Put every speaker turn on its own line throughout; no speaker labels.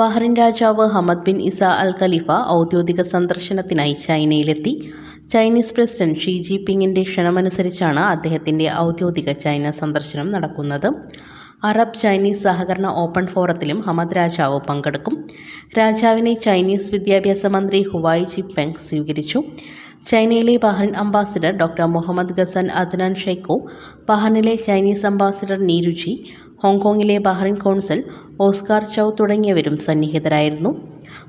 Bahrain രാജാവ് Hamad bin Isa Al Khalifa ഔദ്യോഗിക സന്ദർശനത്തിനായി ചൈനയിലെത്തി. ചൈനീസ് പ്രസിഡന്റ് ഷീ ജിപിങ്ങിന്റെ ക്ഷണമനുസരിച്ചാണ് അദ്ദേഹത്തിന്റെ ഔദ്യോഗിക ചൈന സന്ദർശനം നടക്കുന്നത്. അറബ് ചൈനീസ് സഹകരണ ഓപ്പൺ ഫോറത്തിലും ഹമദ് രാജാവ് പങ്കെടുക്കും. രാജാവിനെ ചൈനീസ് വിദ്യാഭ്യാസ മന്ത്രി ഹുവായ് ജിപ്പെങ് സ്വീകരിച്ചു. ചൈനയിലെ Bahrain ambassador doctor Mohammed Ghassan Adnan ഷെയ്ക്കോ ബഹ്റിനിലെ ചൈനീസ് അംബാസിഡർ നീരുചി ഹോങ്കോങ്ങിലെ ബഹ്റിൻ കൗൺസിൽ ഓസ്കാർ ചൌ തുടങ്ങിയവരും സന്നിഹിതരായിരുന്നു.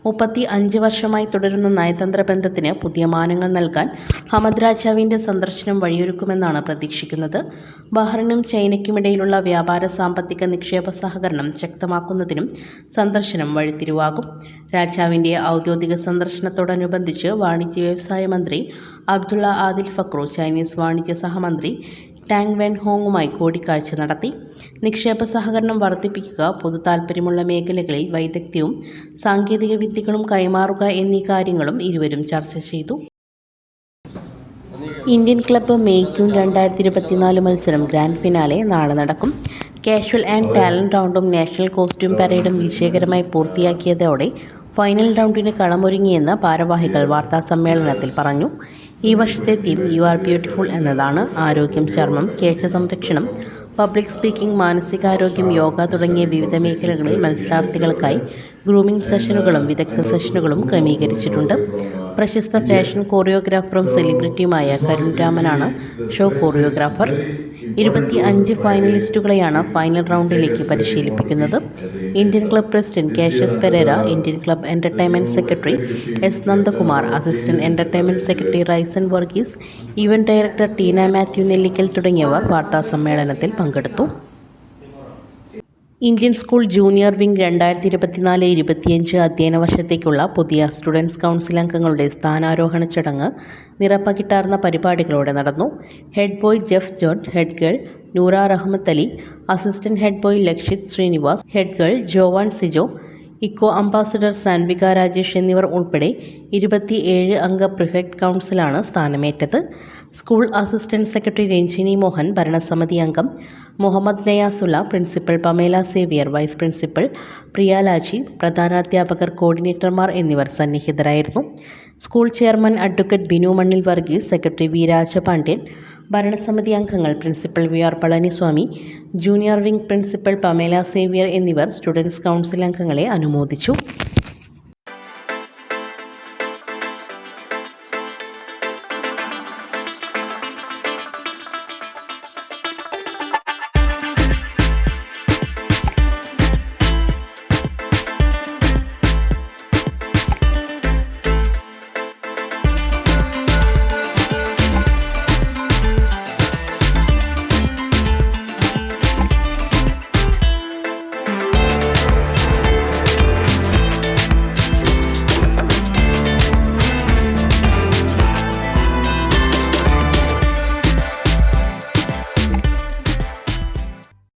മുപ്പത്തി അഞ്ച് വർഷമായി തുടരുന്ന നയതന്ത്ര ബന്ധത്തിന് പുതിയ മാനങ്ങൾ നൽകാൻ ഹമദ് രാജാവിന്റെ സന്ദർശനം വഴിയൊരുക്കുമെന്നാണ് പ്രതീക്ഷിക്കുന്നത്. ബഹ്റിനും ചൈനയ്ക്കുമിടയിലുള്ള വ്യാപാര സാമ്പത്തിക നിക്ഷേപ സഹകരണം ശക്തമാക്കുന്നതിനും സന്ദർശനം വഴിത്തിരിവാകും. രാജാവിന്റെ ഔദ്യോഗിക സന്ദർശനത്തോടനുബന്ധിച്ച് വാണിജ്യ വ്യവസായ മന്ത്രി അബ്ദുള്ള ആദിൽ ഫക്രു ചൈനീസ് വാണിജ്യ സഹമന്ത്രി ടാങ് വെൻ ഹോങ്ങുമായി കൂടിക്കാഴ്ച നടത്തി. നിക്ഷേപ സഹകരണം വർദ്ധിപ്പിക്കുക പൊതു താൽപ്പര്യമുള്ള മേഖലകളിൽ വൈദഗ്ധ്യവും സാങ്കേതിക വിദ്യകളും കൈമാറുക എന്നീ കാര്യങ്ങളും ഇരുവരും ചർച്ച ചെയ്തു. ഇന്ത്യൻ ക്ലബ്ബ് മെയ് ജൂൺ രണ്ടായിരത്തി ഇരുപത്തിനാല് മത്സരം ഗ്രാൻഡ് ഫിനാലെ നാളെ നടക്കും. കാഷ്വൽ ആൻഡ് ടാലന്റ് റൗണ്ടും നാഷണൽ കോസ്റ്റ്യൂം പരേഡും വിജയകരമായി പൂർത്തിയാക്കിയതോടെ ഫൈനൽ റൗണ്ടിന് കളമൊരുങ്ങിയെന്ന് ഭാരവാഹികൾ വാർത്താസമ്മേളനത്തിൽ പറഞ്ഞു. ഈ വർഷത്തെ തീം യു ആർ ബ്യൂട്ടിഫുൾ എന്നതാണ് ആരോഗ്യം ചർമ്മം കേശ സംരക്ഷണം പബ്ലിക് സ്പീക്കിംഗ് മാനസികാരോഗ്യം യോഗ തുടങ്ങിയ വിവിധ മേഖലകളിൽ മത്സരാർത്ഥികൾക്കായി ഗ്രൂമിംഗ് സെഷനുകളും വിദഗ്ധ സെഷനുകളും ക്രമീകരിച്ചിട്ടുണ്ട്. പ്രശസ്ത ഫാഷൻ കോറിയോഗ്രാഫറും സെലിബ്രിറ്റിയുമായ കരുൺ രാമനാണ് ഷോ കോറിയോഗ്രാഫർ ഇരുപത്തി അഞ്ച് ഫൈനലിസ്റ്റുകളെയാണ് ഫൈനൽ റൗണ്ടിലേക്ക് പരിശീലിപ്പിക്കുന്നത്. Indian club president Cassius Pereira Indian club entertainment secretary S Nandakumar assistant entertainment secretary Raisan Varghese event director Teena Mathew Nellikkal തുടങ്ങിയവർ വാർത്താസമ്മേളനത്തിൽ പങ്കെടുത്തു. ഇന്ത്യൻ സ്കൂൾ ജൂനിയർ വിംഗ് രണ്ടായിരത്തി ഇരുപത്തിനാല് ഇരുപത്തിയഞ്ച് അധ്യയന വർഷത്തേക്കുള്ള പുതിയ സ്റ്റുഡൻസ് കൗൺസിൽ അംഗങ്ങളുടെ സ്ഥാനാരോഹണ ചടങ്ങ് നിറപ്പകിട്ടാർന്ന പരിപാടികളോടെ നടന്നു. Head boy Jeff George head girl Noora Rahmath Ali assistant head boy Lakshith Srinivas head girl Joan Sijo eco ambassador Sanvika Rajesh എന്നിവർ ഉൾപ്പെടെ ഇരുപത്തിയേഴ് അംഗ പ്രിഫെക്ട് കൗൺസിലാണ് സ്ഥാനമേറ്റത്. School assistant secretary Ranjini Mohan ഭരണസമിതി അംഗം Muhammad Nayasulla principal Pamela Xavier vice principal Priya Laji പ്രധാനാധ്യാപകർ കോർഡിനേറ്റർമാർ എന്നിവർ സന്നിഹിതരായിരുന്നു. സ്കൂൾ ചെയർമാൻ അഡ്വക്കേറ്റ് ബിനു മണ്ണിൽ വർഗീസ് സെക്രട്ടറി വി രാജപാണ്ഡ്യൻ ഭരണസമിതി അംഗങ്ങൾ principal V R Palaniswami junior wing principal Pamela Xavier എന്നിവർ സ്റ്റുഡൻസ് കൗൺസിൽ അംഗങ്ങളെ അനുമോദിച്ചു.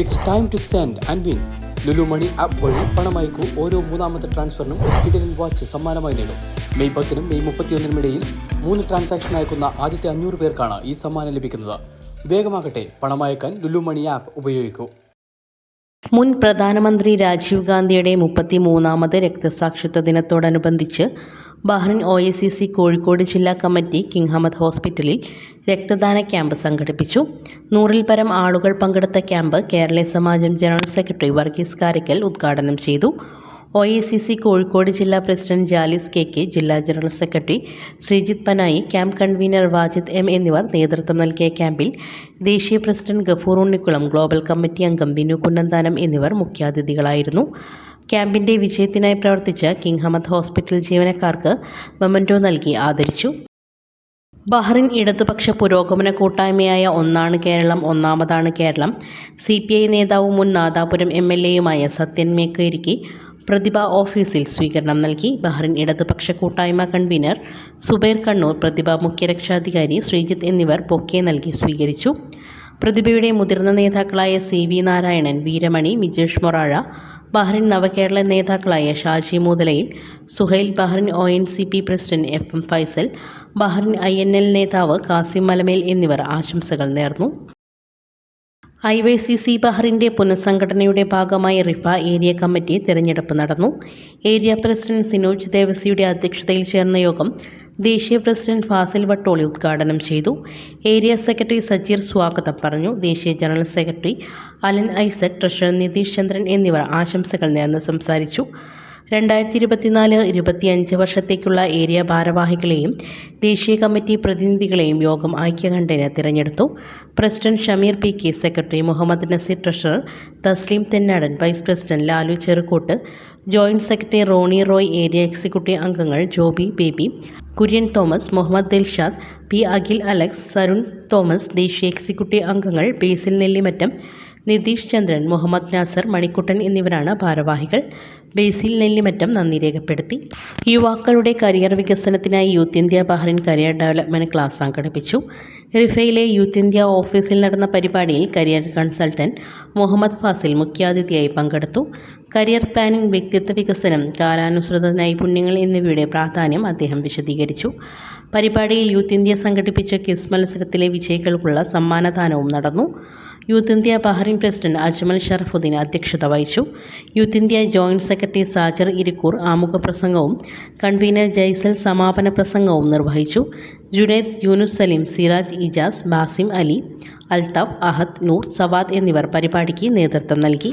It's time to send and win Lulu money app വഴി പണം അയക്കൂ ഓരോ മൂന്നാമത്തെ ട്രാൻസ്ഫറിനും ഒരു വാച്ച് സമ്മാനമായി നേടും. മെയ് പത്തിനും മെയ് മുപ്പത്തിയൊന്നിനും ഇടയിൽ മൂന്ന് ട്രാൻസാക്ഷൻ അയക്കുന്ന ആദ്യത്തെ അഞ്ഞൂറ് പേർക്കാണ് ഈ സമ്മാനം ലഭിക്കുന്നത്. വേഗമാകട്ടെ പണമയക്കാൻ ലുലു മണി ആപ്പ് ഉപയോഗിക്കൂ.
മുൻ പ്രധാനമന്ത്രി രാജീവ് ഗാന്ധിയുടെ മുപ്പത്തി മൂന്നാമത് രക്തസാക്ഷിത്വ ദിനത്തോടനുബന്ധിച്ച് Bahrain O A C C Kozhikode ജില്ലാ കമ്മിറ്റി കിങ് ഹമദ് ഹോസ്പിറ്റലിൽ രക്തദാന ക്യാമ്പ് സംഘടിപ്പിച്ചു. നൂറിൽ പരം ആളുകൾ പങ്കെടുത്ത ക്യാമ്പ് കേരള സമാജം ജനറൽ സെക്രട്ടറി വർഗീസ് കാരിക്കൽ ഉദ്ഘാടനം ചെയ്തു. O A C C Kozhikode ജില്ലാ പ്രസിഡന്റ് ജാലിസ് കെ കെ ജില്ലാ general secretary Sreejith Panayi camp convener Wajid M എന്നിവർ നേതൃത്വം നൽകിയ ക്യാമ്പിൽ ദേശീയ president Gafoor Unnikkulam global committee അംഗം ബിനു കുന്നന്താനം എന്നിവർ മുഖ്യാതിഥികളായിരുന്നു. ക്യാമ്പിന്റെ വിജയത്തിനായി പ്രവർത്തിച്ച കിങ് ഹമദ് ഹോസ്പിറ്റൽ ജീവനക്കാർക്ക് മെമന്റോ നൽകി ആദരിച്ചു. ബഹ്റിൻ ഇടതുപക്ഷ പുരോഗമന കൂട്ടായ്മയായ ഒന്നാണ് കേരളം ഒന്നാമതാണ് കേരളം. സി പി ഐ നേതാവും മുൻ നാദാപുരം എം എൽ എയുമായ സത്യൻ മേക്കേരിക്ക് പ്രതിഭ ഓഫീസിൽ സ്വീകരണം നൽകി. ബഹ്റിൻ ഇടതുപക്ഷ കൂട്ടായ്മ കൺവീനർ സുബൈർ കണ്ണൂർ പ്രതിഭ മുഖ്യരക്ഷാധികാരി ശ്രീജിത്ത് എന്നിവർ ബൊക്കെ നൽകി സ്വീകരിച്ചു. പ്രതിഭയുടെ മുതിർന്ന നേതാക്കളായ C V Narayanan Veeramani Mijesh Morazha Bahrain Navakerala നേതാക്കളായ Shaji Moothalayil Suhail Bahrain O N C P president F M Faisal Bahrain I N L നേതാവ് കാസിം മലമേൽ എന്നിവർ ആശംസകൾ നേർന്നു. ഐ വൈ സി സി ബഹ്റിന്റെ പുനഃസംഘടനയുടെ ഭാഗമായി റിഫ ഏരിയ കമ്മിറ്റി തിരഞ്ഞെടുപ്പ് നടന്നു. ഏരിയ പ്രസിഡന്റ് സിനോജ് ദേവസിയുടെ അധ്യക്ഷതയിൽ ചേർന്ന യോഗം ദേശീയ പ്രസിഡന്റ് ഫാസിൽ വട്ടോളി ഉദ്ഘാടനം ചെയ്തു. ഏരിയ സെക്രട്ടറി സജീർ സ്വാഗതം പറഞ്ഞു. ദേശീയ general secretary Alan Isaac treasurer Nitheesh Chandran എന്നിവർ ആശംസകൾ നേർന്ന് സംസാരിച്ചു. രണ്ടായിരത്തി ഇരുപത്തിനാല് ഇരുപത്തിയഞ്ച് വർഷത്തേക്കുള്ള ഏരിയ ഭാരവാഹികളെയും ദേശീയ കമ്മിറ്റി പ്രതിനിധികളെയും യോഗം ഐക്യകണ്ഠേന തിരഞ്ഞെടുത്തു. President Shameer P K secretary Muhammad Naseer treasurer Thasleem Thennadan vice president Lalu Cherukkott joint secretary Roni Roy area executive അംഗങ്ങൾ ജോബി ബേബി കുര്യൻ തോമസ് മുഹമ്മദ് ദിൽഷാദ് പി അഖിൽ അലക്സ് സരുൺ തോമസ് ദേശീയ എക്സിക്യൂട്ടീവ് അംഗങ്ങൾ ബേസിൽ നെല്ലിമറ്റം നിതീഷ് ചന്ദ്രൻ മുഹമ്മദ് നാസർ മണിക്കുട്ടൻ എന്നിവരാണ് ഭാരവാഹികൾ. ബേസിൽ നെല്ലിമറ്റം നന്ദി രേഖപ്പെടുത്തി. യുവാക്കളുടെ കരിയർ വികസനത്തിനായി youth India Bahrain career development class സംഘടിപ്പിച്ചു. റിഫയിലെ യൂത്ത് ഇന്ത്യ ഓഫീസിൽ നടന്ന പരിപാടിയിൽ കരിയർ കൺസൾട്ടന്റ് മുഹമ്മദ് ഫാസിൽ മുഖ്യാതിഥിയായി പങ്കെടുത്തു. കരിയർ പ്ലാനിംഗ് വ്യക്തിത്വ വികസനം കാലാനുസൃത നൈപുണ്യങ്ങൾ എന്നിവയുടെ പ്രാധാന്യം അദ്ദേഹം വിശദീകരിച്ചു. പരിപാടിയിൽ യൂത്ത് ഇന്ത്യ സംഘടിപ്പിച്ച കിസ് മത്സരത്തിലെ വിജയികൾക്കുള്ള സമ്മാനദാനവും നടന്നു. Youth India Bahrain president Ajmal Sharafuddin അധ്യക്ഷത വഹിച്ചു. Youth India joint secretary Sajar Irikkur ആമുഖ പ്രസംഗവും കൺവീനർ ജയ്സൽ സമാപന പ്രസംഗവും നിർവഹിച്ചു. ജുനൈദ് യൂനുസ് സലീം സിറാജ് ഇജാസ് ബാസിം അലി അൽതാഫ് അഹദ് നൂർ സവാദ് എന്നിവർ പരിപാടിക്ക് നേതൃത്വം നൽകി.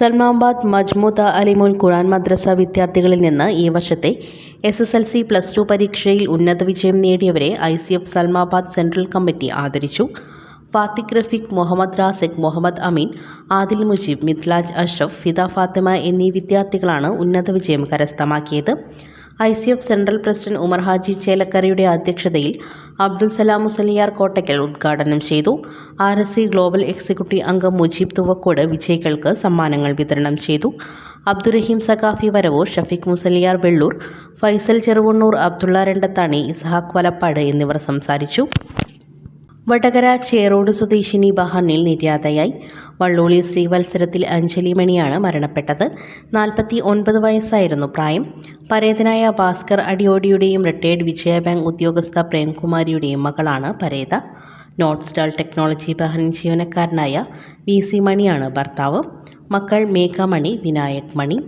സൽമാബാദ് മജ്മൂദ അലിമുൽ ഖുറാൻ മദ്രസ വിദ്യാർത്ഥികളിൽ നിന്ന് ഈ വർഷത്തെ S S L C plus two പരീക്ഷയിൽ ഉന്നത വിജയം നേടിയവരെ I C F Salmabad central committee ആദരിച്ചു. ഫാത്തിഖ് റഫീഖ് മുഹമ്മദ് റാസിഖ് മുഹമ്മദ് അമീൻ ആദിൽ മുജീബ് മിത്ലാജ് അഷ്റഫ് ഫിദ ഫാത്തിമ എന്നീ വിദ്യാർത്ഥികളാണ് ഉന്നത വിജയം കരസ്ഥമാക്കിയത്. I C F central president Umar Haji ചേലക്കരയുടെ അധ്യക്ഷതയിൽ അബ്ദുൽ സലാം മുസലിയാർ കോട്ടയ്ക്കൽ ഉദ്ഘാടനം ചെയ്തു. R S C global executive അംഗം മുജീബ് തുവക്കോട് വിജയികൾക്ക് സമ്മാനങ്ങൾ വിതരണം ചെയ്തു. അബ്ദുറഹീം സഖാഫി വരവൂർ ഷഫീഖ് മുസലിയാർ വെള്ളൂർ ഫൈസൽ ചെറുവണ്ണൂർ അബ്ദുള്ള രണ്ടത്താണി ഇസ്ഹാഖ് വലപ്പാട് എന്നിവർ സംസാരിച്ചു. വടകര ചേറോട് സ്വദേശിനി ബഹാനിൽ നിര്യാതയായി. വള്ളോളി ശ്രീവത്സരത്തിൽ അഞ്ജലി മണിയാണ് മരണപ്പെട്ടത്. നാൽപ്പത്തി ഒൻപത് വയസ്സായിരുന്നു പ്രായം. പരേതനായ ഭാസ്കർ അടിയോടിയുടെയും റിട്ടയേർഡ് വിജയ ബാങ്ക് ഉദ്യോഗസ്ഥ പ്രേംകുമാരിയുടെയും മകളാണ് പരേത. നോർത്ത് സ്റ്റാൾ ടെക്നോളജി ബഹൻ ജീവനക്കാരനായ വി സി മണിയാണ് ഭർത്താവ്. മക്കൾ മേഘമണി വിനായക് മണി.